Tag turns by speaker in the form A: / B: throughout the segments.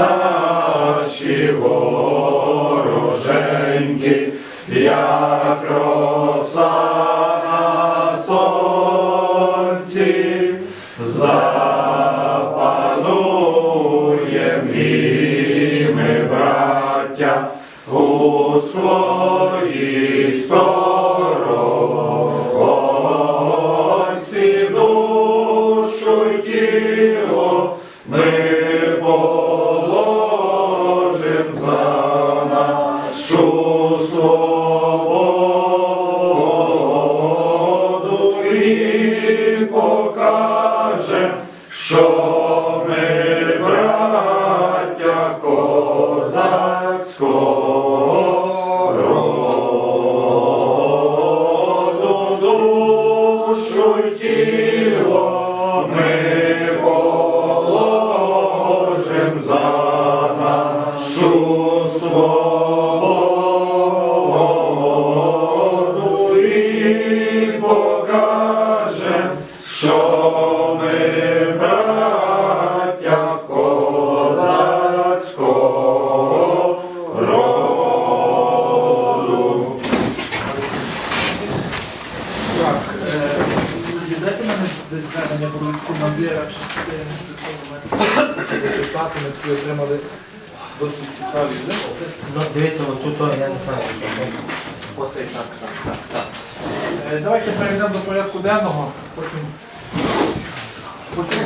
A: наші вороженьки, як роса що ми браття козацького роду.
B: Так, е, друзі, дайте мене десь звернення про командира частини депутати, ми такі отримали досить цікаві листи.
C: Ну, дивіться, от тут я не знаю, що там.
B: Оцей так, так, так, так. Е, Давайте перейдемо до порядку денного, потім, потім.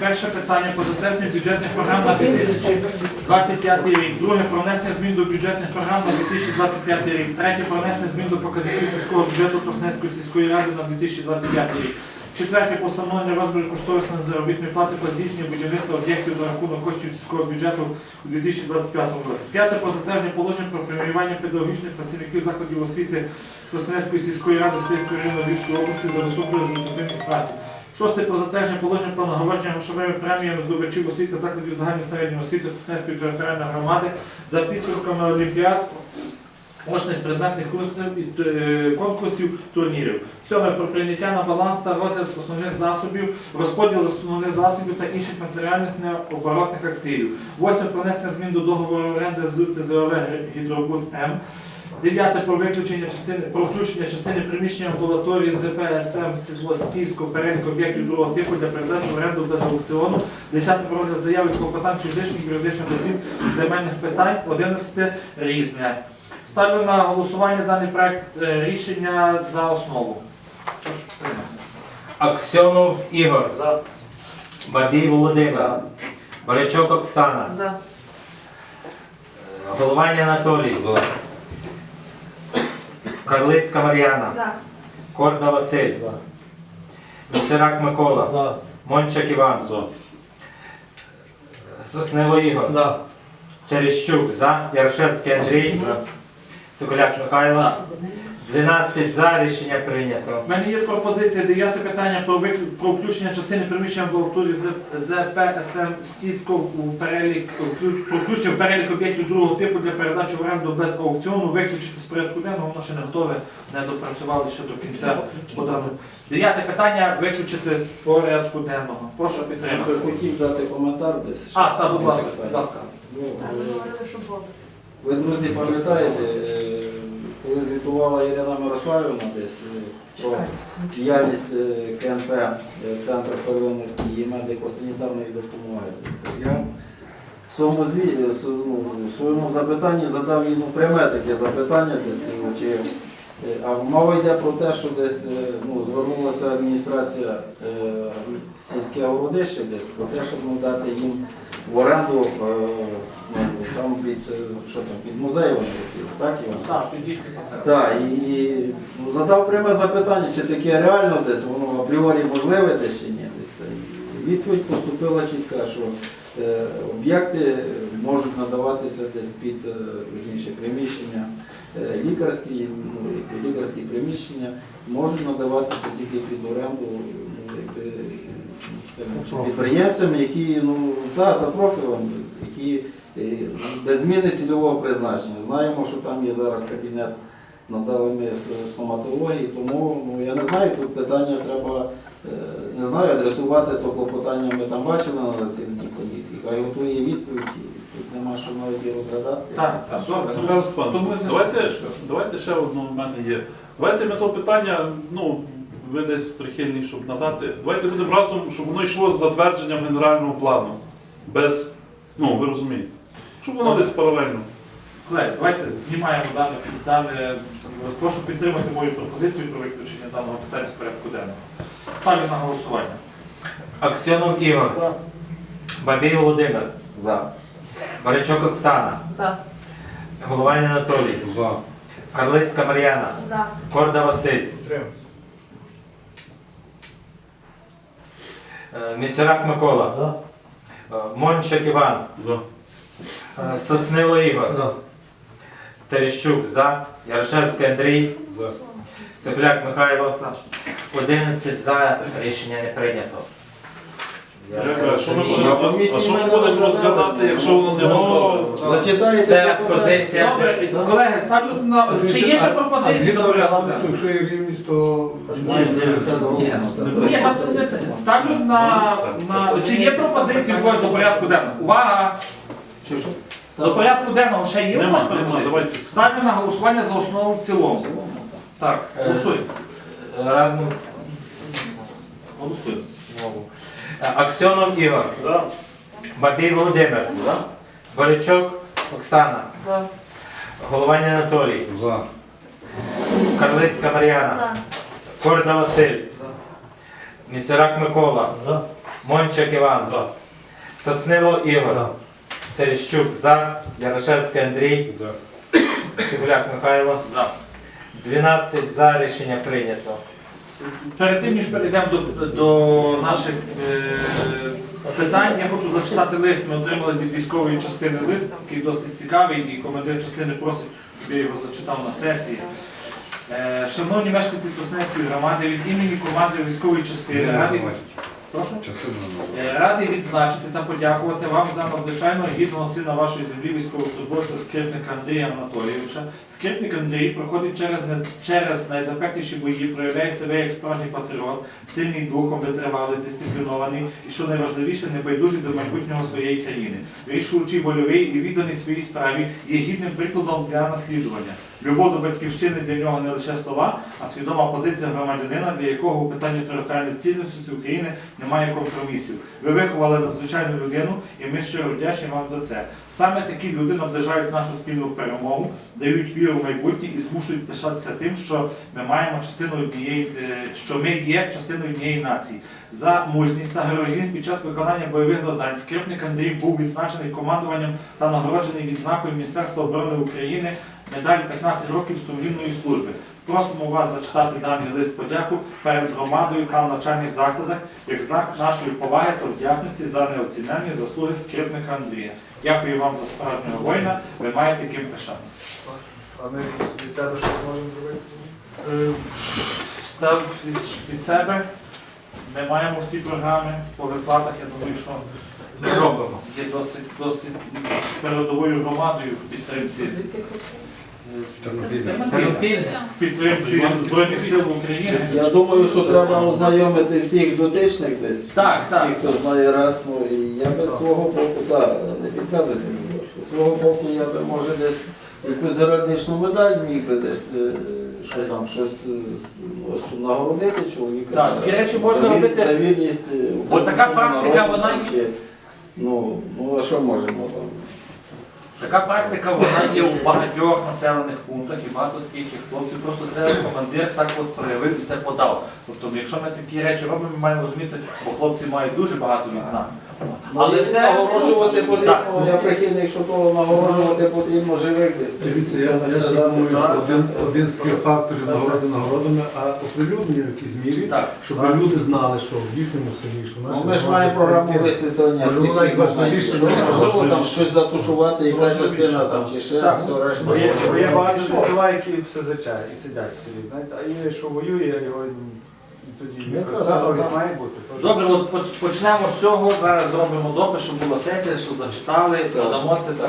B: Перше питання по затвердженню бюджетних програм на 2025 рік. Друге про внесення змін до бюджетних програм на 2025 рік. Третє про внесення змін до показників сільського бюджету Тоснецької сільської ради на 2025 рік. Четверте по встановленню розміру кошторисної заробітної плати по здійсненню будівництва об'єктів за рахунок коштів сільського бюджету у 2025 році. П'яте по затвердженню положень про преміювання педагогічних працівників закладів освіти Тоснецької сільської ради Сільської району Львівської області за високу результативність праці. Шосте про затвердження положень про нагородження грошовими преміями здобувачів освіти закладів загальної середньої освіти Тоснецької територіальної громади за підсумками олімпіад, очних предметних курсів е, конкурсів турнірів. Сьоме про прийняття на баланс та розгляд основних засобів, розподіл основних засобів та інших матеріальних необоротних активів. Восьме про внесення змін до договору оренди з ТЗОВ Гідробуд М. Дев'яте про виключення частини про включення частини приміщення амбулаторії ЗПСМ СІЗО переліку об'єктів другого типу для передачі в оренду без аукціону. Десяте про розгляд заяви клопотань фізичних і юридичних осіб земельних питань. Одинадцяте різне. Ставлю на голосування даний проект е, рішення за основу.
C: Аксьонов Ігор,
B: За.
C: Бабій Володимир, Борячок Оксана,
D: За.
C: Голованя Анатолій, Карлицька Мар'яна,
D: За.
C: Корда Василь, Місерак Микола, Мончак Іван, Соснило Ігор, Терещук. За, Ярошевський Андрій, Цикуляк Михайло, 12 за, рішення прийнято.
B: У мене є пропозиція дев'яте питання про виклю- про включення частини приміщення амбулаторії ЗПСМ Стійського у перелік вклю- про включення в перелік об'єктів другого типу для передачі в оренду без аукціону, виключити з порядку денного, воно ще не готове, не допрацювали ще до кінця. Богдану. Дев'яте питання виключити з порядку денного. Прошу підтримати.
E: Хотів дати коментар десь.
B: А, так, будь ласка, будь ласка.
E: Ну,
D: А ви
E: е,
D: говорили, що воду.
E: Ви, друзі, пам'ятаєте, е, коли звітувала Ірина Мирославівна десь е, про діяльність е, КНП е, Центр первинної і медико-санітарної допомоги. Я в своєму, зві- ну, в своєму запитанні задав їй ну, пряме таке запитання, десь, ну, чи, а мова йде про те, що десь е, ну, звернулася адміністрація е, сільське городище десь про те, щоб ну, дати їм в оренду е, ну, там під, е, що там, під музей вони так Іван?
B: Так.
E: Так, і, і ну, задав пряме запитання, чи таке реально десь воно апріорі можливе десь чи ні. Десь. І Відповідь поступила чітка, що е, об'єкти можуть надаватися десь під е, приміщення е, лікарські, ну, лікарські приміщення можуть надаватися тільки під оренду ну, чи підприємцями, які ну, да, за профілем, які е, без зміни цільового призначення. Знаємо, що там є зараз кабінет надали ми стоматології, тому ну, я не знаю, тут питання треба, е, не знаю, адресувати то клопотання ми там бачили на засіданні комісії, хай готує відповідь, нема що навіть і розглядати.
B: Так, так, добре.
D: Михайло Степанович,
B: Тому
D: давайте, давайте ще одне в мене є. Давайте ми то питання, ну, ви десь прихильні, щоб надати. Давайте будемо разом, щоб воно йшло з затвердженням генерального плану. Без, ну, ви розумієте. Щоб воно десь паралельно.
B: Колеги, давайте знімаємо дане, дане. Прошу підтримати мою пропозицію про виключення даного питання з порядку денного. Ставлю на голосування.
C: Аксьонов Ігор. Бабій Володимир.
E: За.
C: Баричок Оксана.
F: За.
C: Головань Анатолій.
D: За.
C: Карлицька Мар'яна.
F: За.
C: Корда Василь. Е, Місюрак Микола. Е, Мончик Іван.
D: За.
C: Е, Соснило Ігор. Терещук за. Ярошевський Андрій.
D: За.
C: Цепляк Михайло. 11 за. Рішення не прийнято.
D: А що ми будемо, а що ми будемо розглядати, якщо воно не готове?
E: Зачитайте
C: Це позиція.
B: Добре, колеги, ставлю на. Чи є ще пропозиції?
A: Якщо є рівність, то
B: Ні, там не це. Ставлю на, на. Чи є пропозиції у когось до порядку денного? Увага!
E: Що, що?
B: До порядку денного ще є у
D: Нема,
B: вас
D: нема,
B: пропозиції?
D: давайте.
B: Ставлю на голосування за основу в цілому. Так,
C: Е,
B: голосуємо.
C: Разом з
B: Голосуємо.
C: Е, Аксьонов Ігор. Бабій Володимир. Борячок Оксана. Головань Анатолій.
A: За.
C: Карлицька Мар'яна.
F: За.
C: Корда Василь. Місюрак Микола. Мончик Іван.
D: За.
C: Соснило Ігор. Терещук за. Ярошевський Андрій.
D: За.
C: Цибуляк Михайло.
B: За.
C: 12 за. Рішення прийнято.
B: Перед тим, ніж перейдемо до, до наших е, питань, я хочу зачитати лист. Ми отримали від військової частини лист, який досить цікавий, і командир частини просить, щоб я його зачитав на сесії. Е, шановні мешканці Тосненської громади, від імені команди військової частини раді, прошу? Е, Радий відзначити та подякувати вам за надзвичайно гідного сина вашої землі, військовослужбовця скрипника Андрія Анатолійовича. Скрипник Андрій проходить через, не- через найзапекліші бої, проявляє себе як справжній патріот, сильний духом, витривалий, дисциплінований і, що найважливіше, небайдужий до майбутнього своєї країни. Рішучий, вольовий і відданий своїй справі є гідним прикладом для наслідування. Любов до батьківщини для нього не лише слова, а свідома позиція громадянина, для якого у питанні територіальної цілісності України немає компромісів. Ви виховали надзвичайну людину, і ми щиро вдячні вам за це. Саме такі люди наближають нашу спільну перемогу, дають віру в майбутнє і змушують пишатися тим, що ми маємо частину однієї, е, що ми є частиною однієї нації. За мужність та героїзм під час виконання бойових завдань скрипник Андрій був відзначений командуванням та нагороджений відзнакою Міністерства оборони України медаль 15 років сумлінної служби. Просимо вас зачитати даний лист подяку перед громадою та в навчальних закладах як знак нашої поваги та вдячності за неоцінені заслуги скрипника Андрія. Дякую вам за справжнього воїна. Ви маєте ким пишатися.
A: А ми від себе що можемо зробити?
B: Е, Та від- від себе ми маємо всі програми по виплатах. Я думаю, що ми робимо. Є досить досить передовою громадою в підтримці.
C: Тернопіль.
B: в підтримці Збройних сил України.
E: Я думаю, що треба ознайомити всіх дотичних десь.
B: Так, так.
E: Всіх, хто знає раз, ну і я би свого боку, так, не підказуйте, ласка. Свого боку я би може десь якусь героїчну медаль міг би десь, е, що там щось е, щоб нагородити чоловіка.
B: Так, такі речі можна робити.
E: За вірність. е,
B: Бо така практика, вона
E: Ну, ну а що можемо там?
B: Така практика вона є у багатьох населених пунктах і багато таких є хлопців. Просто це командир так от проявив і це подав. Тобто, якщо ми такі речі робимо, ми маємо розуміти, бо хлопці мають дуже багато відзнак. Але
E: Але
B: те-
E: нагороджувати потрібно, я прихильник, що того нагороджувати потрібно живих десь.
G: Дивіться, я, я думаю, що один, один з таких факторів нагороди нагородами, а оприлюднення в якійсь мірі,
B: Так.
G: щоб люди знали, що в їхньому селі, що в
E: Ну,
G: нашій
E: ми ж
G: громаді
E: маємо програму
G: таке.
E: висвітлення
G: Можливо,
E: всіх всіх
G: навіть
E: моментів.
G: важливіше,
E: Що
G: що
E: Можливо, там щось затушувати, яка частина там, чи ще
B: Так.
E: все решта.
H: Бо є, бо є багато села, які в СЗЧ і сидять в селі, знаєте, а є, що воює, його тоді
G: Ну,
H: має бути.
B: Добре, от поч- почнемо з цього. Зараз зробимо допис, щоб була сесія, що зачитали, додамо це та,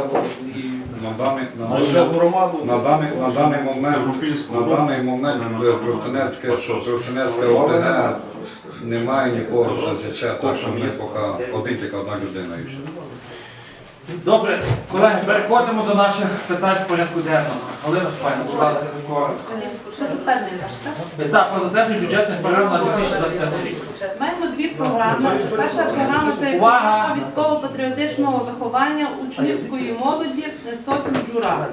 B: і
F: На даний, на
E: Може,
F: даний,
E: громаду
F: на даний, на даний момент, на даний момент ОТГ немає нікого ЗЗЧ, так що ми поки один тільки одна людина. і все.
B: Добре, колеги, переходимо до наших питань з порядку денного. Галина Спайна, будь ласка,
I: затвердження так?
B: Так, по бюджетних програм на 2025 рік.
I: Маємо дві програми. Перша програма це програма військово-патріотичного виховання учнівської молоді сотні джура.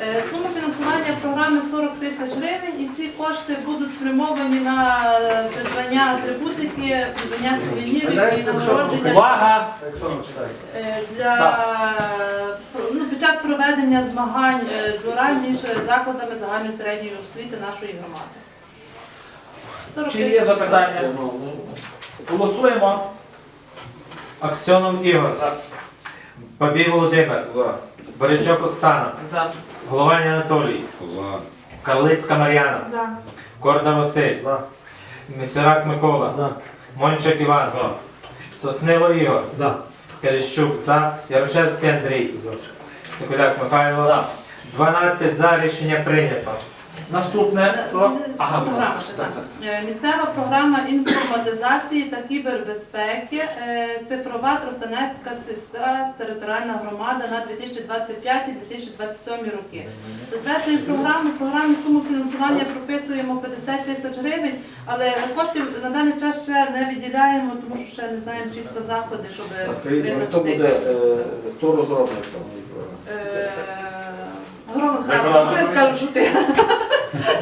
I: Е, Сума фінансування програми 40 тисяч гривень, і ці кошти будуть спрямовані на е, придбання атрибутики, придбання сувенірів і нагородження
B: Увага!
I: Е, для ну, під час проведення змагань джура між закладами загальної середньої освіти нашої громади. 40
B: Чи є запитання? Голосуємо.
C: Аксьонов Ігор. Бабій Володимир.
E: За.
C: Борячок Оксана.
B: За.
C: Голованя Анатолій.
F: За.
C: Карлицька Мар'яна. Корда Василь.
A: За.
C: Місюрак Микола. Мончик Іван. Соснило Ігор.
G: За.
C: Терещук за. Ярошевський Андрій. Цикуляк Михайло.
B: За.
C: 12 за. Рішення прийнято.
B: Наступне.
I: Е,
B: про- Ага, будь ласка. Так,
I: так.
B: так.
I: Е, Місцева програма інформатизації та кібербезпеки, е, цифрова Тростянецька сільська територіальна громада на 2025-2027 роки. Затверджуємо програму. В програмі суму фінансування прописуємо 50 тисяч гривень, але коштів на даний час ще не виділяємо, тому що ще не знаємо чітко заходи, щоб
E: А скажіть, ну, хто
I: визначити.
E: буде, е, хто розробник там програми?
I: Е, Гром храм, вже скажу, що ти.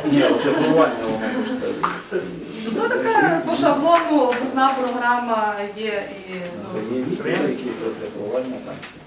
E: Ні, це формування воно коштує.
I: Ну така по шаблону обласна програма є і ну,
E: Є які це формування там.